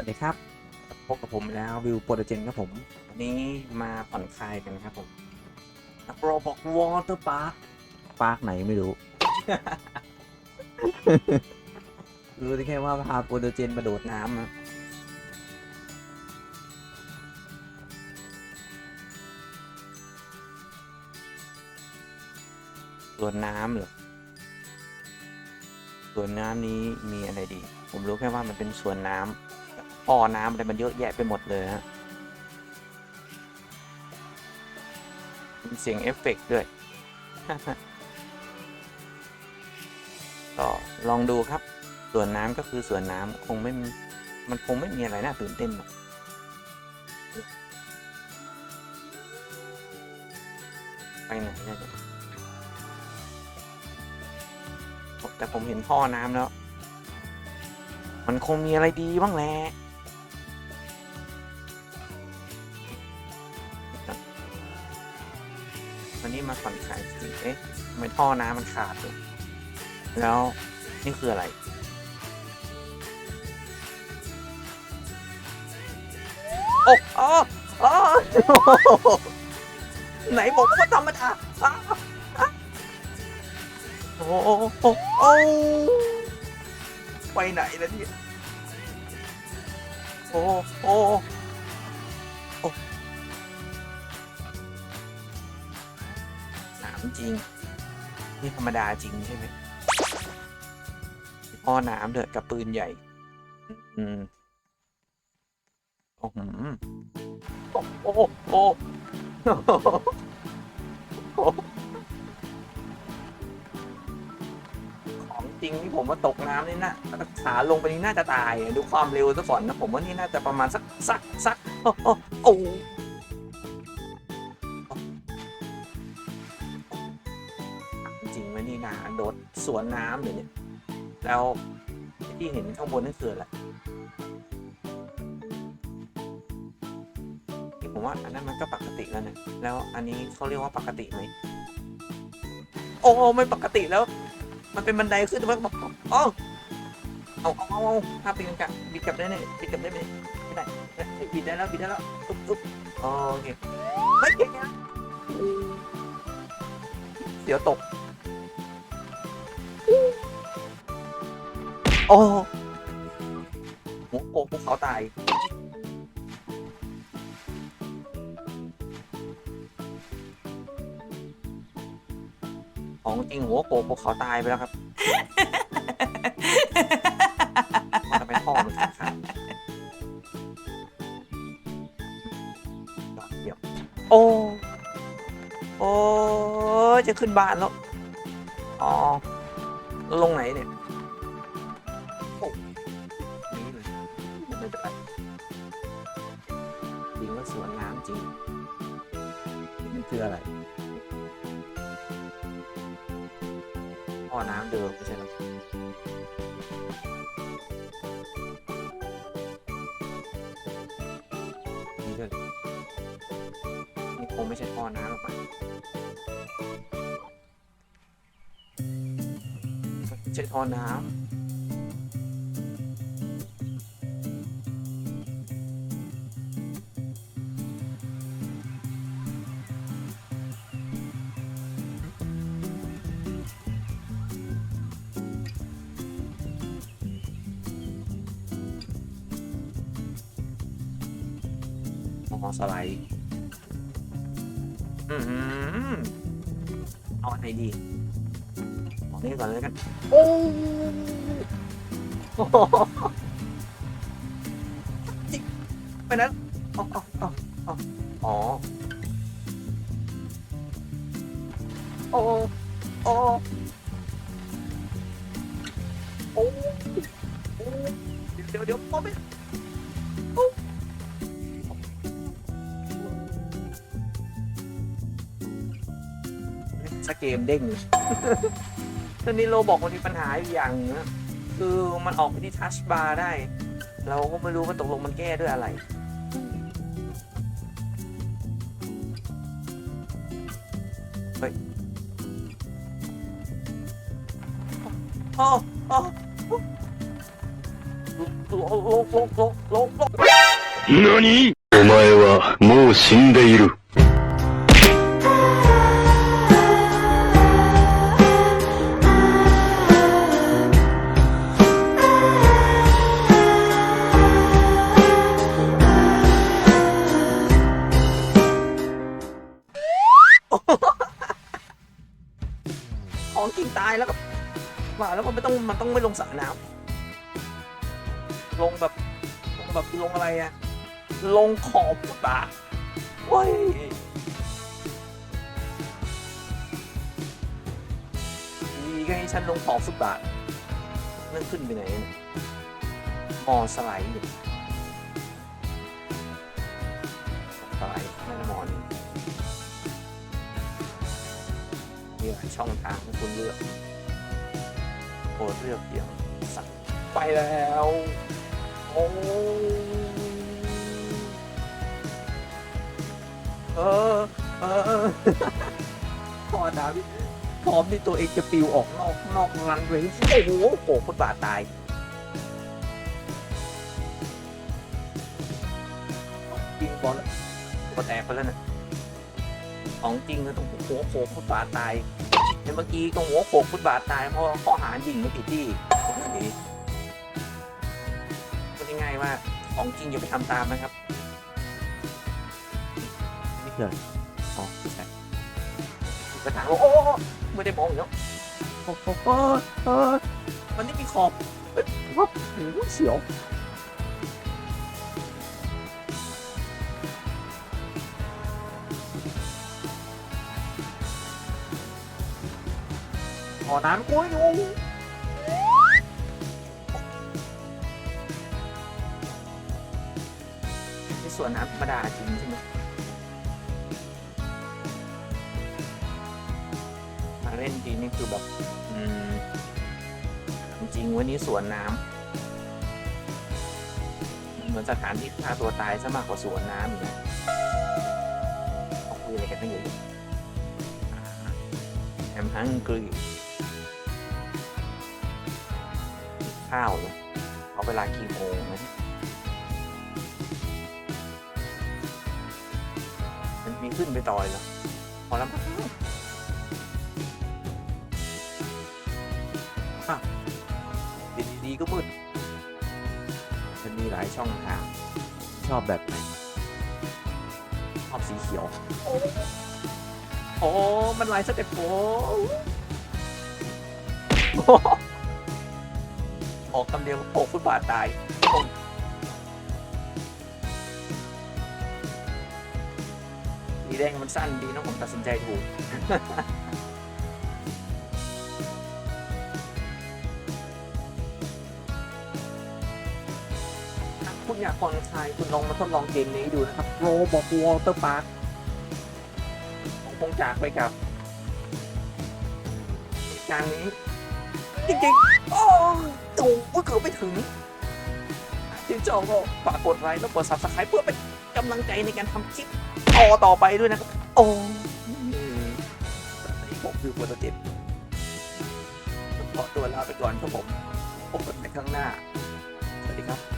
วัสดีครับ พบกับผมแล้ววิวโปรเจนครับผม วันนี้มาผ่อนคลายกันนะครับผมนักโรบอกวอเตอร์พาร์คพาร์คไหนไม่รู้รู้ได้แค่ว่าพาโปรเจนมาโดดน้ำนะส่วนน้ำเหรอส่วนน้ำนี้มีอะไรดี ผมรู้แค่ว่ามันเป็นส่วนน้ำ อ่อน้ำอะไรมันเยอะแยะไปหมดเลยฮะมีเสียงเอฟเฟกต์ด้วย ก็ลองดูครับส่วนน้ำก็คือส่วนน้ำคงไม่ มันคงไม่มีอะไรน่าตื่นเต้นหรอกไปไหนเนี่ยแต่ผมเห็นท่อน้ำแล้ว มันคงมีอะไรดีบ้างแหละ วันนี้มาผ่อนคลายสิเอ๊ะทำไมท่อน้ำมันขาดเลยแล้วนี่คืออะไร โอ้โอ้โอ้ไหนบอกว่าธรรมดาอ้าจ้าวโอ้โอ้โอ้โอ้ไปไหนแล้วเนี่ยโอ้โอ้โอ้ จริง นี่ธรรมดาจริงใช่ไหมพ่อน้ำเดือดกับปืนใหญ่ อืมโอ้โหโอ้โอ้โอ้โอ้ของจริงที่ผมว่าตกน้ำนี่นะขาลงไปนี่น่าจะตาย ดูความเร็วซะก่อนนะผมว่านี่น่าจะประมาณสักสักสักโอ้โอ้ สวนน้ำเลยเนี่ยแล้วที่เห็นข้างบนนั่นคืออะไรผมว่าอันนั้นมันก็ปกติแล้วนะ แล้วอันนี้เขาเรียกว่าปกติไหม โอ้ไม่ปกติแล้ว มันเป็นบันไดขึ้นมาบอกอ๋อเอาเอาเอาเอาถ้าปีนกลับบิดกลับได้ไหมบิดกลับได้ไหมไม่ได้ได้บิดได้แล้วบิดได้แล้วอุ๊บอุ๊บโอเคไม่เก่งนะเดี๋ยวตก โอ้หัวโกภูเขาตาย ของจริงหัวโกภูเขาตายไปแล้วครับมันทำไมท่อมันขาดขาดเดี๋ยวโอ้โอ้จะขึ้นบ้านแล้ว อ๋อแล้วลงไหนเนี่ย พ่อน้ำเดิมไม่ใช่หรอนี่ด้วยนี่คงไม่ใช่พ่อน้ำหรอกมั้งใช่ท่อน้ำ อ๋อสไลด์อือหือเอาอันไหนดีเอาอันนี้ก่อนเลยกัน โอ้โหจิกไปนั้นอ๋ออ๋ออ๋ออ๋ออ๋อโอ้โอ้โอ้เดี๋ยวเดี๋ยวพอไ้าเกมเด้งตอนนี้โลบอกมันมีปัญหาอยู่อย่างนะคือมันออกไปที่ทัชบาร์ได้ เราก็ไม่รู้ว่าตกลงมันแก้ด้วยอะไรเฮ้ยโอ้โอ้โลโลโลโลลโลลโลลโลโลโลโลโลโลโลโลโลโลโลโลโลโของจริงตายแล้วก็ว่าแล้วมันไม่ต้องมันต้องไม่ลงสระน้ำลงแบบลงแบบลงอะไรอะลงขอบฟุตบาทเว้ยดีไงฉันลงขอบฟุตบาทนั่นขึ้นไปไหนเนี่ยมอสไลด์อยู่ส มีหลายช่องทางให้คุณเลือกโปรดเลือกเพียงสั่งไปแล้ว โอ้เออเออพอดาวิพร้อมที่ตัวเองจะปิวออกนอกนอกรันเวย์โอ้โหโผล่คนบาดตายจริงบอลก็แตกไปแล้วนะ ของจริงก็ต้องหัวโขกฟุตบาทตายในเมื่อกี้ก็หัวโขกฟุตบาทตายเพราะข้อหายิงไม่ผิดที่ก็ง่ายๆว่าของจริงอย่าไปทำตามนะครับนี่คืออะไรอ๋อไม่ใช่กระถางโอ้โอ้โอ้ไม่ได้มองอยู่แล้วโอ้โหมันไม่มีขอบเอ้ยวับโอ้โหเสียว อน้ำกล้ยอยู่ในส่วนน้ำธรรมดาจริงใช่ไหมมาเล่นจริงนี่คือแบบอืมจริงวันนี้สวนน้ำเหมือนสถานที่ฆ่าตัวตายซะมากกว่าสวนน้ำอีกนะเขาคุยอะไรกันตั้งเยอะแอ ข้าวเลยเอาเวลากี่โมงนะมันมีขึ้นไปต่อยเหรอพอแล้วมั้งอ้าวดีก็มืดมันมีหลายช่องทางชอบแบบไหนชอบสีเขียว โอ้ มันลายสเต็ปโอ้ ออกคำเดียวโปกฟุตบาทตายสีแดงมันสั้นดีนะผมตัดสินใจถูกคุณอยากผ่อนคลายคุณลองมาทดลองเกมนี้ดูนะครับโรบอกวอเตอร์พาร์คผมคงจากไปกับ การนี้ จริงๆ โอ้ตูก็เกือบไม่ถึงที่จอกก็ฝากกดไลค์แล้วกด subscribe เพื่อเป็นกำลังใจในการทำคลิปต่อต่อไปด้วยนะครับ โอ้ผมคือปวดตเจกต์ขอตัวลาไปก่อนครับผมพบกันในครั้งหน้า สวัสดีครับ